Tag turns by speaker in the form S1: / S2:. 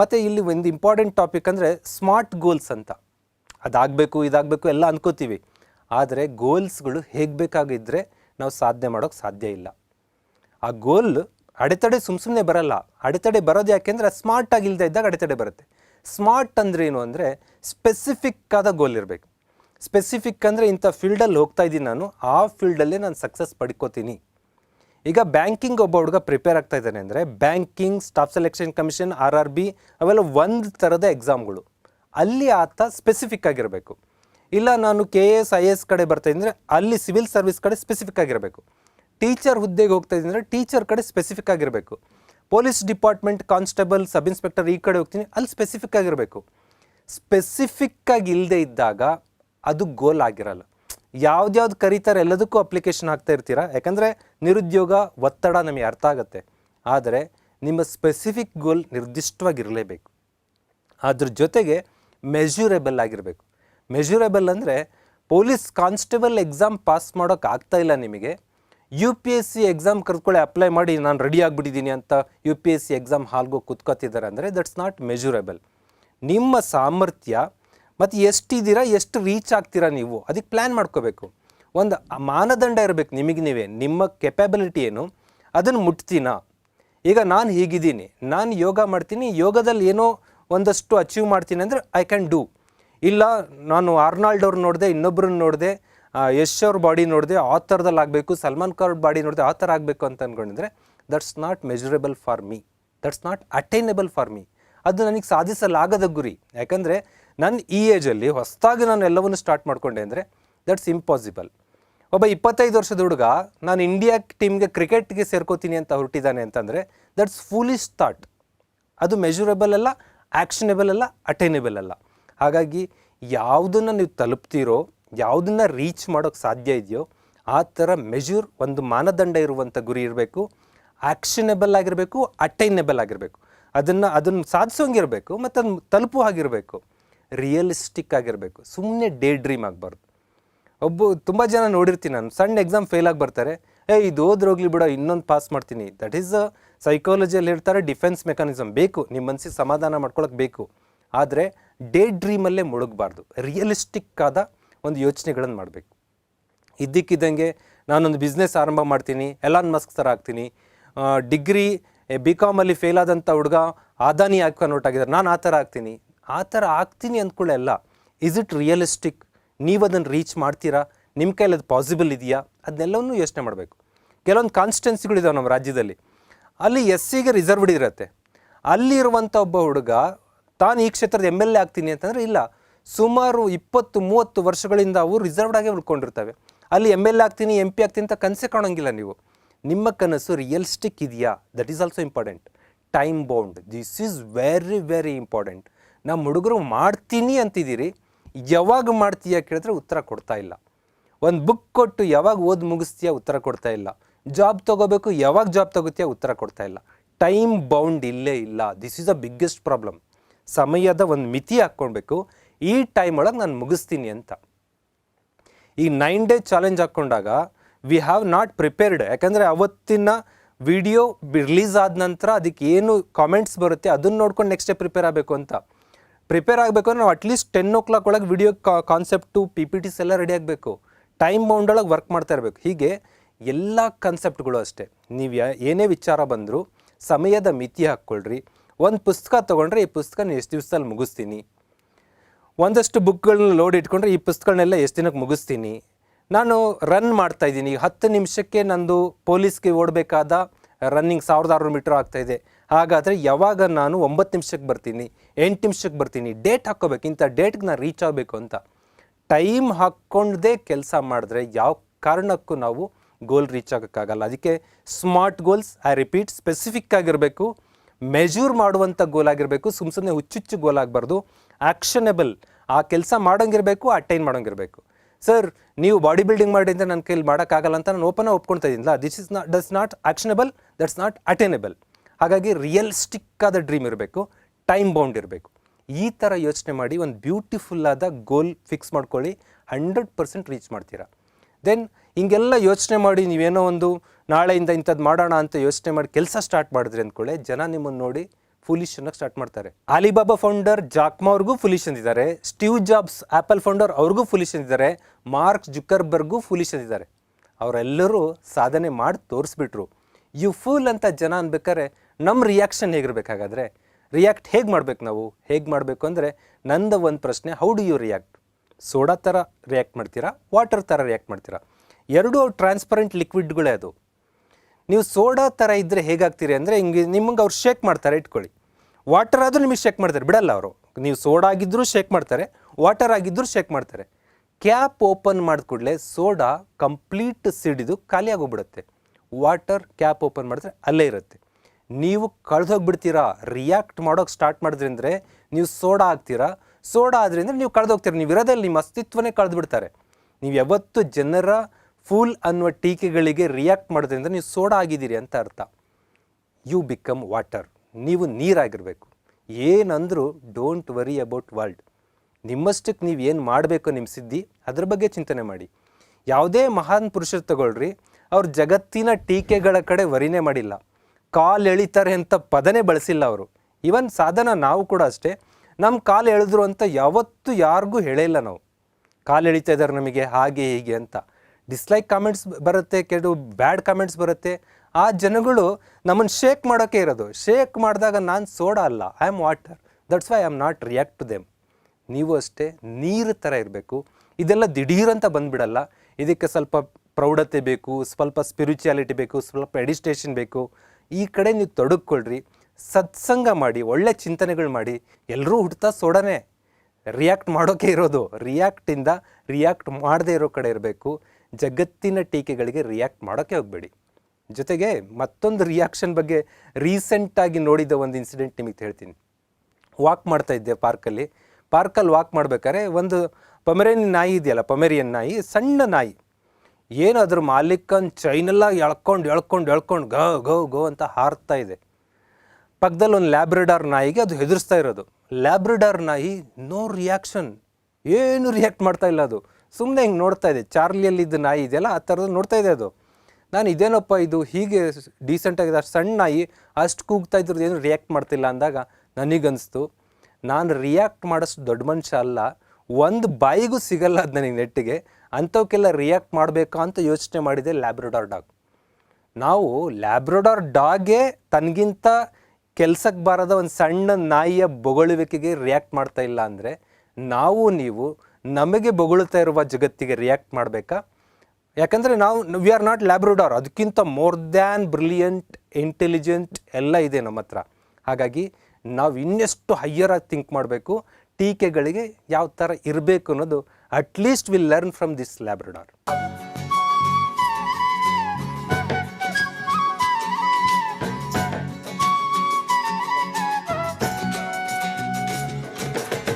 S1: ಮತ್ತು ಇಲ್ಲಿ ಒಂದು ಇಂಪಾರ್ಟೆಂಟ್ ಟಾಪಿಕ್ ಅಂದರೆ ಸ್ಮಾರ್ಟ್ ಗೋಲ್ಸ್ ಅಂತ. ಅದಾಗಬೇಕು, ಇದಾಗಬೇಕು ಎಲ್ಲ ಅಂದ್ಕೋತೀವಿ ಆದರೆ ಗೋಲ್ಸ್ಗಳು ಹೇಗೆ ಬೇಕಾಗಿದ್ದರೆ ನಾವು ಸಾಧನೆ ಮಾಡೋಕ್ಕೆ ಸಾಧ್ಯ ಇಲ್ಲ. ಆ ಗೋಲ್ ಅಡೆತಡೆ ಸುಮ್ಮ ಸುಮ್ಮನೆ ಬರಲ್ಲ. ಅಡೆತಡೆ ಬರೋದು ಯಾಕೆಂದರೆ ಸ್ಮಾರ್ಟ್ ಆಗಿಲ್ಲದೆ ಇದ್ದಾಗ ಅಡೆತಡೆ ಬರುತ್ತೆ. ಸ್ಮಾರ್ಟ್ ಅಂದರೆ ಏನು ಅಂದರೆ ಸ್ಪೆಸಿಫಿಕ್ ಆದ ಗೋಲ್ ಇರಬೇಕು. ಸ್ಪೆಸಿಫಿಕ್ ಅಂದರೆ ಇಂಥ ಫೀಲ್ಡಲ್ಲಿ ಹೋಗ್ತಾ ಇದ್ದೀನಿ ನಾನು. ಆ ಫೀಲ್ಡಲ್ಲೇ ನಾನು ಸಕ್ಸಸ್ ಪಡ್ಕೋತೀನಿ. ಈಗ ಬ್ಯಾಂಕಿಂಗ್ ಒಬ್ಬ ಹುಡುಗ ಪ್ರಿಪೇರ್ ಆಗ್ತಾ ಇದ್ದಾನೆ ಅಂದರೆ banking, staff selection commission, R R B ಅವೆಲ್ಲ ಒಂದು ಥರದ ಎಕ್ಸಾಮ್ಗಳು. ಅಲ್ಲಿ ಆತ ಸ್ಪೆಸಿಫಿಕ್ ಆಗಿರಬೇಕು. ಇಲ್ಲ ನಾನು ಕೆ ಎಸ್, ಐ ಎಸ್ ಕಡೆ ಬರ್ತಾ ಇದ್ದರೆ ಅಲ್ಲಿ ಸಿವಿಲ್ ಸರ್ವಿಸ್ ಕಡೆ ಸ್ಪೆಸಿಫಿಕ್ ಆಗಿರಬೇಕು. ಟೀಚರ್ ಹುದ್ದೆಗೆ ಹೋಗ್ತಾ ಇದ್ದರೆ ಟೀಚರ್ ಕಡೆ ಸ್ಪೆಸಿಫಿಕ್ ಆಗಿರಬೇಕು. Police department, constable, sub inspector ಈ ಕಡೆ ಹೋಗ್ತೀನಿ, ಅಲ್ಲಿ ಸ್ಪೆಸಿಫಿಕ್ ಆಗಿರಬೇಕು. ಸ್ಪೆಸಿಫಿಕ್ ಆಗಿ ಇಲ್ಲದೆ ಇದ್ದಾಗ ಅದು ಗೋಲ್ ಆಗಿರಲ್ಲ. ಯಾವ್ದ್ಯಾವ್ದು ಕರೀತಾರೆ ಎಲ್ಲದಕ್ಕೂ ಅಪ್ಲಿಕೇಶನ್ ಹಾಕ್ತಾ ಇರ್ತೀರಾ? ಯಾಕಂದರೆ ನಿರುದ್ಯೋಗ ಒತ್ತಡ ನಮಗೆ ಅರ್ಥ ಆಗುತ್ತೆ. ಆದರೆ ನಿಮ್ಮ ಸ್ಪೆಸಿಫಿಕ್ ಗೋಲ್ ನಿರ್ದಿಷ್ಟವಾಗಿರಲೇಬೇಕು. ಅದ್ರ ಜೊತೆಗೆ ಮೆಜ್ಯೂರೇಬಲ್ ಆಗಿರಬೇಕು. ಮೆಜ್ಯೂರೇಬಲ್ ಅಂದರೆ ಪೊಲೀಸ್ ಕಾನ್ಸ್ಟೇಬಲ್ ಎಕ್ಸಾಮ್ ಪಾಸ್ ಮಾಡೋಕೆ ಆಗ್ತಾ ಇಲ್ಲ ನಿಮಗೆ. U P S C exam ಕರ್ಕೊಳ್ಳಿ apply ಮಾಡಿ, ನಾನು ರೆಡಿ ಆಗಿಬಿಟ್ಟಿದ್ದೀನಿ ಅಂತ U P S C exam ಹಾಲ್ಗೋಗಿ ಕೂತ್ಕೋತಿದ್ದಾರೆ ಅಂದರೆ ದಟ್ಸ್ ನಾಟ್ ಮೆಜುರೇಬಲ್ ನಿಮ್ಮ ಸಾಮರ್ಥ್ಯ ಮತ್ತು ಎಷ್ಟಿದ್ದೀರಾ, ಎಷ್ಟು ರೀಚ್ ಆಗ್ತೀರಾ ನೀವು? ಅದಕ್ಕೆ ಪ್ಲ್ಯಾನ್ ಮಾಡ್ಕೋಬೇಕು. ಒಂದು ಮಾನದಂಡ ಇರಬೇಕು ನಿಮಗೆ ನೀವೇ. ನಿಮ್ಮ ಕೆಪಬಿಲಿಟಿ ಏನು, ಅದನ್ನು ಮುಟ್ತೀನಾ? ಈಗ ನಾನು ಹೀಗಿದ್ದೀನಿ, ನಾನು ಯೋಗ ಮಾಡ್ತೀನಿ, ಯೋಗದಲ್ಲಿ ಏನೋ ಒಂದಷ್ಟು ಅಚೀವ್ ಮಾಡ್ತೀನಿ ಅಂದರೆ ಐ ಕ್ಯಾನ್ ಡೂ ಇಲ್ಲ, ನಾನು ಆರ್ನಾಲ್ಡ್ ಅವ್ರು ನೋಡಿದೆ, ಇನ್ನೊಬ್ರನ್ನ ನೋಡಿದೆ ಯಶ್ ಅವ್ರ ಬಾಡಿ ನೋಡಿದೆ, ಆ ಥರದಲ್ಲಿ ಆಗಬೇಕು, ಸಲ್ಮಾನ್ ಖಾನ್ ಬಾಡಿ ನೋಡಿದೆ, ಆ ಥರ ಆಗಬೇಕು ಅಂತ ಅಂದ್ಕೊಂಡಿದ್ರೆ that's not measurable for me that's not attainable for me ಅದು ನನಗೆ ಸಾಧಿಸಲಾಗದ ಗುರಿ. ಯಾಕಂದರೆ ನನ್ನ ಈ ಏಜಲ್ಲಿ ಹೊಸದಾಗಿ ನಾನು ಎಲ್ಲವನ್ನು ಸ್ಟಾರ್ಟ್ ಮಾಡಿಕೊಂಡೆ ಅಂದರೆ ದಟ್ಸ್ ಇಂಪಾಸಿಬಲ್ ಒಬ್ಬ ಇಪ್ಪತ್ತೈದು ವರ್ಷದ ಹುಡುಗ, ನಾನು ಇಂಡಿಯಾ ಟೀಮ್ಗೆ ಕ್ರಿಕೆಟ್ಗೆ ಸೇರ್ಕೋತೀನಿ ಅಂತ ಹೊರಟಿದ್ದಾನೆ ಅಂತಂದರೆ ದಟ್ಸ್ ಫೂಲಿಶ್ ಥಾಟ್ ಅದು ಮೆಜುರೇಬಲ್ ಅಲ್ಲ ಆ್ಯಕ್ಷನೇಬಲ್ ಅಲ್ಲ ಅಟೈನೇಬಲ್ ಅಲ್ಲ. ಹಾಗಾಗಿ ಯಾವುದನ್ನು ನೀವು ತಲುಪ್ತೀರೋ, ಯಾವುದನ್ನು ರೀಚ್ ಮಾಡೋಕ್ಕೆ ಸಾಧ್ಯ ಇದೆಯೋ, ಆ ಥರ ಮೆಜೂರ್ ಒಂದು ಮಾನದಂಡ ಇರುವಂಥ ಗುರಿ ಇರಬೇಕು ಆ್ಯಕ್ಷನೇಬಲ್ ಆಗಿರಬೇಕು ಅಟೈನೇಬಲ್ ಆಗಿರಬೇಕು. ಅದನ್ನು ಅದನ್ನು ಸಾಧಿಸೋಂಗಿರಬೇಕು ಮತ್ತು ಅದನ್ನು ತಲುಪುವ ಹಾಗಿರಬೇಕು. ರಿಯಲಿಸ್ಟಿಕ್ ಆಗಿರಬೇಕು. ಸುಮ್ಮನೆ ಡೇ ಡ್ರೀಮ್ ಆಗಬಾರ್ದು. ಒಬ್ಬ ತುಂಬ ಜನ ನೋಡಿರ್ತೀನಿ ನಾನು. ಸಣ್ಣ ಎಕ್ಸಾಮ್ ಫೇಲ್ ಆಗಿ ಬರ್ತಾರೆ. ಏ, ಇದು ಓದ್ರೋಗ್ಲಿ ಬಿಡೋ, ಇನ್ನೊಂದು ಪಾಸ್ ಮಾಡ್ತೀನಿ. ದಟ್ ಈಸ್ ಸೈಕಾಲಜಿಯಲ್ಲಿ ಹೇಳ್ತಾರೆ ಡಿಫೆನ್ಸ್ ಮೆಕಾನಿಸಮ್ ಬೇಕು ನಿಮ್ಮ ಮನಸ್ಸಿಗೆ ಸಮಾಧಾನ ಮಾಡ್ಕೊಳಕ್ಕೆ ಬೇಕು. ಆದರೆ ಡೇ ಡ್ರೀಮಲ್ಲೇ ಮುಳುಗಬಾರ್ದು. ರಿಯಲಿಸ್ಟಿಕ್ ಆದ ಒಂದು ಯೋಚನೆಗಳನ್ನು ಮಾಡಬೇಕು. ಇದ್ದಕ್ಕಿದ್ದಂಗೆ ನಾನೊಂದು ಬಿಸ್ನೆಸ್ ಆರಂಭ ಮಾಡ್ತೀನಿ ಎಲಾನ್ ಮಸ್ಕ್ ಥರ ಆಗ್ತೀನಿ. ಡಿಗ್ರಿ ಬಿ ಕಾಮಲ್ಲಿ ಫೇಲ್ ಆದಂಥ ಹುಡುಗ ಆದಾನಿ ಆಗಿ ಕನ್ವರ್ಟ್ ಆಗಿದ್ದಾರೆ ನಾನು ಆ ಥರ ಆಗ್ತೀನಿ. ಆ ಥರ ಆಗ್ತೀನಿ ಅಂದ್ಕೊಳ್ಳೆ ಅಲ್ಲ. ಇಸ್ ಇಟ್ ರಿಯಲಿಸ್ಟಿಕ್ ನೀವು ಅದನ್ನು ರೀಚ್ ಮಾಡ್ತೀರಾ? ನಿಮ್ಮ ಕೈಲಿ ಅದು ಪಾಸಿಬಲ್ ಇದೆಯಾ? ಅದನ್ನೆಲ್ಲವನ್ನೂ ಯೋಚನೆ ಮಾಡಬೇಕು. ಕೆಲವೊಂದು ಕಾನ್ಸ್ಟಿಟ್ಯೂನ್ಸಿಗಳಿದಾವೆ ನಮ್ಮ ರಾಜ್ಯದಲ್ಲಿ. ಅಲ್ಲಿ ಎಸ್ ಸಿಗೆ ರಿಸರ್ವ್ಡ್ ಇರುತ್ತೆ. ಅಲ್ಲಿರುವಂಥ ಒಬ್ಬ ಹುಡುಗ, ತಾನು ಈ ಕ್ಷೇತ್ರದ ಎಂ ಎಲ್ ಎ ಆಗ್ತೀನಿ ಅಂತಂದರೆ ಇಲ್ಲ. ಸುಮಾರು ಇಪ್ಪತ್ತು, ಮೂವತ್ತು ವರ್ಷಗಳಿಂದ ಅವು ರಿಸರ್ವ್ಡ್ ಆಗೇ ಉಳ್ಕೊಂಡಿರ್ತವೆ. ಅಲ್ಲಿ ಎಂ ಎಲ್ ಎ ಆಗ್ತೀನಿ ಎಂ ಪಿ ಆಗ್ತೀನಿ ಅಂತ ಕನಸೇ ಕಾಣೋಂಗಿಲ್ಲ ನೀವು. ನಿಮ್ಮ ಕನಸು ರಿಯಲಿಸ್ಟಿಕ್ ಇದೆಯಾ? That is also important time bound this is very very important ನಮ್ಮ ಹುಡುಗರು ಮಾಡ್ತೀನಿ ಅಂತಿದ್ದೀರಿ, ಯಾವಾಗ ಮಾಡ್ತೀಯಾ ಕೇಳಿದ್ರೆ ಉತ್ತರ ಕೊಡ್ತಾ ಇಲ್ಲ. ಒಂದು ಬುಕ್ ಕೊಟ್ಟು ಯಾವಾಗ ಓದಿ ಮುಗಿಸ್ತೀಯಾ ಉತ್ತರ ಕೊಡ್ತಾ ಇಲ್ಲ. ಜಾಬ್ ತೊಗೋಬೇಕು, ಯಾವಾಗ ಜಾಬ್ ತಗೋತೀಯಾ ಉತ್ತರ ಕೊಡ್ತಾ ಇಲ್ಲ. ಟೈಮ್ ಬೌಂಡ್ ಇಲ್ಲೇ ಇಲ್ಲ. This is a biggest problem ಸಮಯದ ಒಂದು ಮಿತಿ ಹಾಕ್ಕೊಳ್ಬೇಕು. ಈ ಟೈಮ್ ಒಳಗೆ ನಾನು ಮುಗಿಸ್ತೀನಿ ಅಂತ. ಈ ನೈನ್ ಡೇ ಚಾಲೆಂಜ್ ಹಾಕ್ಕೊಂಡಾಗ ವಿ ಹ್ಯಾವ್ ನಾಟ್ ಪ್ರಿಪೇರ್ಡ್ ಯಾಕಂದರೆ ಅವತ್ತಿನ ವಿಡಿಯೋ ರಿಲೀಸ್ ಆದ ನಂತರ ಅದಕ್ಕೆ ಏನು ಕಾಮೆಂಟ್ಸ್ ಬರುತ್ತೆ ಅದನ್ನು ನೋಡ್ಕೊಂಡು ನೆಕ್ಸ್ಟ್ ಡೇ ಪ್ರಿಪೇರ್ ಆಗಬೇಕು ಅಂತ. ಪ್ರಿಪೇರ್ ಆಗಬೇಕು ಅಂದ್ರೆ ನಾವು ಅಟ್ಲೀಸ್ಟ್ ಟೆನ್ ಓ ಕ್ಲಾಕ್ ಒಳಗೆ video concept P P Ts ಎಲ್ಲ ರೆಡಿ ಆಗಬೇಕು. ಟೈಮ್ ಬೌಂಡ್ ಒಳಗೆ ವರ್ಕ್ ಮಾಡ್ತಾ ಇರಬೇಕು. ಹೀಗೆ ಎಲ್ಲ ಕಾನ್ಸೆಪ್ಟ್ಗಳು ಅಷ್ಟೇ. ನೀವು ಏನೇ ವಿಚಾರ ಬಂದರೂ ಸಮಯದ ಮಿತಿ ಹಾಕ್ಕೊಳ್ರಿ. ಒಂದು ಪುಸ್ತಕ ತೊಗೊಂಡ್ರೆ ಈ ಪುಸ್ತಕ ಎಷ್ಟು ದಿವಸದಲ್ಲಿ ಮುಗಿಸ್ತೀನಿ? ಒಂದಷ್ಟು ಬುಕ್ಗಳನ್ನ ಲೋಡ್ ಇಟ್ಕೊಂಡ್ರೆ ಈ ಪುಸ್ತಕಗಳನ್ನೆಲ್ಲ ಎಷ್ಟು ದಿನಕ್ಕೆ ಮುಗಿಸ್ತೀನಿ? ನಾನು ರನ್ ಮಾಡ್ತಾ ಇದ್ದೀನಿ. ಹತ್ತು ನಿಮಿಷಕ್ಕೆ ನಂದು ಪೊಲೀಸ್ಗೆ ಓಡಬೇಕಾದ ರನ್ನಿಂಗ್ ಸಾವಿರದ ಆರುನೂರು ಮೀಟರ್ ಆಗ್ತಾಯಿದೆ ಹಾಗಾದರೆ ಯಾವಾಗ ನಾನು ಒಂಬತ್ತು ನಿಮಿಷಕ್ಕೆ ಬರ್ತೀನಿ, ಎಂಟು ನಿಮಿಷಕ್ಕೆ ಬರ್ತೀನಿ ಡೇಟ್ ಹಾಕ್ಕೋಬೇಕು, ಇಂಥ ಡೇಟ್ಗೆ ನಾನು ರೀಚ್ ಆಗಬೇಕು ಅಂತ ಟೈಮ್ ಹಾಕ್ಕೊಂಡೇ ಕೆಲಸ ಮಾಡಿದ್ರೆ ಯಾವ ಕಾರಣಕ್ಕೂ ನಾವು ಗೋಲ್ ರೀಚ್ ಆಗೋಕ್ಕಾಗಲ್ಲ. ಅದಕ್ಕೆ smart goals I repeat specific ಆಗಿರಬೇಕು ಮೆಜೂರ್ ಮಾಡುವಂಥ ಗೋಲ್ ಆಗಿರಬೇಕು ಸುಮ್ಮ ಸುಮ್ಮನೆ ಹುಚ್ಚುಚ್ಚು ಗೋಲ್ ಆಗಬಾರ್ದು ಆ್ಯಕ್ಷನಬಲ್ ಆ ಕೆಲಸ ಮಾಡೋಂಗಿರಬೇಕು ಅಟೈನ್ ಮಾಡೋಂಗಿರಬೇಕು. ಸರ್ ನೀವು ಬಾಡಿ ಬಿಲ್ಡಿಂಗ್ ಮಾಡಿ ಅಂತ ನನ್ನ ಕೈಲಿ ಮಾಡೋಕ್ಕಾಗಲ್ಲ ಅಂತ ನಾನು ಓಪನ್ ಒಪ್ಕೊಳ್ತಾ ಇದ್ದೀನಿಲ್ಲ this is not does not actionable that's not attainable ಹಾಗಾಗಿ ರಿಯಲಿಸ್ಟಿಕ್ ಆದ ಡ್ರೀಮ್ ಇರಬೇಕು ಟೈಮ್ ಬೌಂಡ್ ಇರಬೇಕು. ಈ ಥರ ಯೋಚನೆ ಮಾಡಿ ಒಂದು ಬ್ಯೂಟಿಫುಲ್ ಆದ ಗೋಲ್ ಫಿಕ್ಸ್ ಮಾಡ್ಕೊಳ್ಳಿ ಹಂಡ್ರೆಡ್ ಪರ್ಸೆಂಟ್ ರೀಚ್ ಮಾಡ್ತೀರಾ. ದೆನ್ ಹಿಂಗೆಲ್ಲ ಯೋಚನೆ ಮಾಡಿ ನೀವೇನೋ ಒಂದು ನಾಳೆಯಿಂದ ಇಂಥದ್ದು ಮಾಡೋಣ ಅಂತ ಯೋಚನೆ ಮಾಡಿ ಕೆಲಸ ಸ್ಟಾರ್ಟ್ ಮಾಡಿದ್ರಿ ಅಂದ್ಕೊಳ್ಳಿ, ಜನ ನಿಮ್ಮನ್ನು ನೋಡಿ ಫುಲಿಶ್ ಅನ್ನೋಕ್ಕೆ ಸ್ಟಾರ್ಟ್ ಮಾಡ್ತಾರೆ. ಅಲಿಬಾಬಾ ಫೌಂಡರ್ ಜಾಕ್ಮಾ ಅವ್ರಿಗೂ ಫುಲಿಶ್ ಅಂದಿದ್ದಾರೆ. ಸ್ಟೀವ್ ಜಾಬ್ಸ್ ಆ್ಯಪಲ್ ಫೌಂಡರ್ ಅವ್ರಿಗೂ ಫುಲಿಶ್ ಅಂದಿದ್ದಾರೆ. ಮಾರ್ಕ್ ಜುಕರ್ಬರ್ಗೂ ಫುಲಿಶ್ ಅಂದಿದ್ದಾರೆ. ಅವರೆಲ್ಲರೂ ಸಾಧನೆ ಮಾಡಿ ತೋರಿಸ್ಬಿಟ್ರು. ಯು ಫುಲ್ ಅಂತ ಜನ ಅನ್ಬೇಕಾದ್ರೆ ನಮ್ಮ ರಿಯಾಕ್ಷನ್ ಹೇಗಿರಬೇಕಾಗಾದರೆ ರಿಯಾಕ್ಟ್ ಹೇಗೆ ಮಾಡ್ಬೇಕು ನಾವು? ಹೇಗೆ ಮಾಡಬೇಕು ಅಂದರೆ, ನಂದ ಒಂದು ಪ್ರಶ್ನೆ how do you react soda ಥರ ರಿಯಾಕ್ಟ್ ಮಾಡ್ತೀರಾ? ವಾಟರ್ ಥರ ರಿಯಾಕ್ಟ್ ಮಾಡ್ತೀರಾ? ಎರಡೂ ಟ್ರಾನ್ಸ್ಪರೆಂಟ್ ಲಿಕ್ವಿಡ್ಗಳೇ ಅದು. ನೀವು ಸೋಡಾ ಥರ ಇದ್ದರೆ ಹೇಗಾಗ್ತೀರಿ ಅಂದರೆ, ಹಿಂಗೆ ನಿಮಗೆ ಅವ್ರು ಶೇಕ್ ಮಾಡ್ತಾರೆ, ಇಟ್ಕೊಳ್ಳಿ. ವಾಟರ್ ಆದರೂ ನಿಮಗೆ ಶೇಕ್ ಮಾಡ್ತಾರೆ, ಬಿಡಲ್ಲ ಅವರು. ನೀವು ಸೋಡಾ ಆಗಿದ್ದರೂ ಶೇಕ್ ಮಾಡ್ತಾರೆ ವಾಟರ್ ಆಗಿದ್ದರೂ ಶೇಕ್ ಮಾಡ್ತಾರೆ. ಕ್ಯಾಪ್ ಓಪನ್ ಮಾಡಿದ ಕೂಡಲೇ ಸೋಡಾ ಕಂಪ್ಲೀಟ್ ಸಿಡಿದು ಖಾಲಿಯಾಗೋಗ್ಬಿಡುತ್ತೆ ವಾಟರ್ ಕ್ಯಾಪ್ ಓಪನ್ ಮಾಡಿದ್ರೆ ಅಲ್ಲೇ ಇರುತ್ತೆ. ನೀವು ಕಳೆದೋಗ್ಬಿಡ್ತೀರಾ? ರಿಯಾಕ್ಟ್ ಮಾಡೋಕೆ ಸ್ಟಾರ್ಟ್ ಮಾಡಿದ್ರಿಂದ್ರೆ ನೀವು ಸೋಡಾ ಆಗ್ತೀರಾ? ಸೋಡಾ ಆದ್ರಿಂದ ನೀವು ಕಳೆದೋಗ್ತೀರ? ನೀವು ಇರೋದಲ್ಲಿ ನಿಮ್ಮ ಅಸ್ತಿತ್ವನೇ ಕಳೆದ್ಬಿಡ್ತಾರೆ. ನೀವು ಯಾವತ್ತು ಜನರ ಫೂಲ್ ಅನ್ನುವ ಟೀಕೆಗಳಿಗೆ ರಿಯಾಕ್ಟ್ ಮಾಡೋದ್ರಿಂದ ನೀವು ಸೋಡಾ ಆಗಿದ್ದೀರಿ ಅಂತ ಅರ್ಥ. ಯು ಬಿಕಮ್ ವಾಟರ್ ನೀವು ನೀರಾಗಿರಬೇಕು. ಏನಂದರೂ ಡೋಂಟ್ ವರಿ ಅಬೌಟ್ ವರ್ಲ್ಡ್ ನಿಮ್ಮಷ್ಟಕ್ಕೆ ನೀವು ಏನು ಮಾಡಬೇಕು ನಿಮ್ಮ ಸಿದ್ಧಿ? ಅದ್ರ ಬಗ್ಗೆ ಚಿಂತನೆ ಮಾಡಿ. ಯಾವುದೇ ಮಹಾನ್ ಪುರುಷರು ತಗೊಳ್ರಿ, ಅವ್ರು ಜಗತ್ತಿನ ಟೀಕೆಗಳ ಕಡೆ ವರಿನೇ ಮಾಡಿಲ್ಲ. ಕಾಲು ಎಳಿತಾರೆ ಅಂತ ಪದನೇ ಬಳಸಿಲ್ಲ ಅವರು. ಇವನ್ ಸಾಧನ ನಾವು ಕೂಡ ಅಷ್ಟೇ. ನಮ್ಮ ಕಾಲು ಎಳೆದ್ರು ಅಂತ ಯಾವತ್ತೂ ಯಾರಿಗೂ ಹೇಳೇ ನಾವು. ಕಾಲು ಎಳಿತಾ ಇದ್ದಾರೆ ನಮಗೆ, ಹಾಗೆ ಹೀಗೆ ಅಂತ. ಡಿಸ್ಲೈಕ್ ಕಾಮೆಂಟ್ಸ್ ಬರುತ್ತೆ, ಕೆಲವು ಬ್ಯಾಡ್ ಕಾಮೆಂಟ್ಸ್ ಬರುತ್ತೆ. ಆ ಜನಗಳು ನಮ್ಮನ್ನು ಶೇಕ್ ಮಾಡೋಕ್ಕೆ ಇರೋದು. ಶೇಕ್ ಮಾಡಿದಾಗ ನಾನು ಸೋಡಾ ಅಲ್ಲ, I am water. That's why I am not react to them. ನೀವು ಅಷ್ಟೇ ನೀರು ಥರ ಇರಬೇಕು. ಇದೆಲ್ಲ ದಿಢೀರಂತ ಬಂದುಬಿಡಲ್ಲ. ಇದಕ್ಕೆ ಸ್ವಲ್ಪ ಪ್ರೌಢತೆ ಬೇಕು, ಸ್ವಲ್ಪ ಸ್ಪಿರಿಚುಯಾಲಿಟಿ ಬೇಕು, ಸ್ವಲ್ಪ ಎಡಿಸ್ಟೇಷನ್ ಬೇಕು. ಈ ಕಡೆ ನೀವು ತೊಡಗಿಕೊಳ್ರಿ ಸತ್ಸಂಗ ಮಾಡಿ, ಒಳ್ಳೆ ಚಿಂತನೆಗಳು ಮಾಡಿ ಎಲ್ಲರೂ ಹುಡ್ತಾ ಸೋಡನೆ. ರಿಯಾಕ್ಟ್ ಮಾಡೋಕೆ ಇರೋದು, ರಿಯಾಕ್ಟಿಂದ ರಿಯಾಕ್ಟ್ ಮಾಡದೇ ಇರೋ ಕಡೆ ಇರಬೇಕು, ಜಗತ್ತಿನ ಟೀಕೆಗಳಿಗೆ ರಿಯಾಕ್ಟ್ ಮಾಡೋಕ್ಕೆ ಹೋಗಬೇಡಿ. ಜೊತೆಗೆ ಮತ್ತೊಂದು ರಿಯಾಕ್ಷನ್ ಬಗ್ಗೆ ರೀಸೆಂಟಾಗಿ ನೋಡಿದ ಒಂದು ಇನ್ಸಿಡೆಂಟ್ ನಿಮಗೆ ಹೇಳ್ತೀನಿ. ವಾಕ್ ಮಾಡ್ತಾ ಇದ್ದೆ ಪಾರ್ಕಲ್ಲಿ. ಪಾರ್ಕಲ್ಲಿ ವಾಕ್ ಮಾಡ್ಬೇಕಾದ್ರೆ ಒಂದು ಪಮೆರಿಯನ್ ನಾಯಿ ಇದೆಯಲ್ಲ, ಪಮೆರಿಯನ್ ನಾಯಿ, ಸಣ್ಣ ನಾಯಿ. ಏನು ಅದ್ರ ಮಾಲೀಕನ ಚೈನೆಲ್ಲ ಎಳ್ಕೊಂಡು ಎಳ್ಕೊಂಡು ಎಳ್ಕೊಂಡು ಗೋ ಗೋ ಗೋ ಅಂತ ಹಾರ್ತಾ ಇದೆ. ಪಕ್ಕದಲ್ಲಿ ಒಂದು ಲ್ಯಾಬ್ರಿಡಾರ್ ನಾಯಿಗೆ ಅದು ಹೆದರ್ಸ್ತಾ ಇರೋದು. ಲ್ಯಾಬ್ರಿಡಾರ್ ನಾಯಿ ನೋ ರಿಯಾಕ್ಷನ್ ಏನು ರಿಯಾಕ್ಟ್ ಮಾಡ್ತಾ ಇಲ್ಲ ಅದು. ಸುಮ್ಮನೆ ಹಿಂಗೆ ನೋಡ್ತಾ ಇದೆ. ಚಾರ್ಲಿಯಲ್ಲಿದ್ದ ನಾಯಿ ಇದೆಯಲ್ಲ, ಆ ಥರದ್ದು ನೋಡ್ತಾ ಇದೆ ಅದು. ನಾನು ಇದೇನಪ್ಪ ಇದು ಹೀಗೆ ಡೀಸೆಂಟಾಗಿದೆ ಅಷ್ಟು ಸಣ್ಣ ನಾಯಿ, ಅಷ್ಟು ಕೂಗ್ತಾ ಇದ್ರದ್ದು ಏನು ರಿಯಾಕ್ಟ್ ಮಾಡ್ತಿಲ್ಲ ಅಂದಾಗ ನನಗನ್ನಿಸ್ತು ನಾನು ರಿಯಾಕ್ಟ್ ಮಾಡೋಷ್ಟು ದೊಡ್ಡ ಮನುಷ್ಯ ಅಲ್ಲ. ಒಂದು ಬಾಯಿಗೂ ಸಿಗಲ್ಲ ಅದು ನನಗೆ ನೆಟ್ಟಿಗೆ. ಅಂಥವಕ್ಕೆಲ್ಲ ರಿಯಾಕ್ಟ್ ಮಾಡಬೇಕಾ ಅಂತ ಯೋಚನೆ ಮಾಡಿದೆ ಲ್ಯಾಬ್ರಡಾರ್ ಡಾಗ್ ನಾವು ಲ್ಯಾಬ್ರಡಾರ್ ಡಾಗೇ ತನಗಿಂತ ಕೆಲ್ಸಕ್ಕೆ ಬಾರದ ಒಂದು ಸಣ್ಣ ನಾಯಿಯ ಬೊಗಳುವಿಕೆಗೆ ರಿಯಾಕ್ಟ್ ಮಾಡ್ತಾ ಇಲ್ಲ ಅಂದರೆ ನಾವು ನೀವು ನಮಗೆ ಬೊಗಳುತ್ತಾ ಇರುವ ಜಗತ್ತಿಗೆ ರಿಯಾಕ್ಟ್ ಮಾಡಬೇಕಾ? ಯಾಕಂದರೆ ನಾವು ವಿ ಆರ್ ನಾಟ್ ಲ್ಯಾಬ್ರಡಾರ್ ಅದಕ್ಕಿಂತ ಮೋರ್ ದ್ಯಾನ್ ಬ್ರಿಲಿಯಂಟ್ ಇಂಟೆಲಿಜೆಂಟ್ ಎಲ್ಲ ಇದೆ ನಮ್ಮ ಹತ್ರ. ಹಾಗಾಗಿ ನಾವು ಇನ್ನೆಷ್ಟು ಹೈಯರಾಗಿ ಥಿಂಕ್ ಮಾಡಬೇಕು ಟೀಕೆಗಳಿಗೆ ಯಾವ ಥರ ಇರಬೇಕು ಅನ್ನೋದು at least will learn from this labrador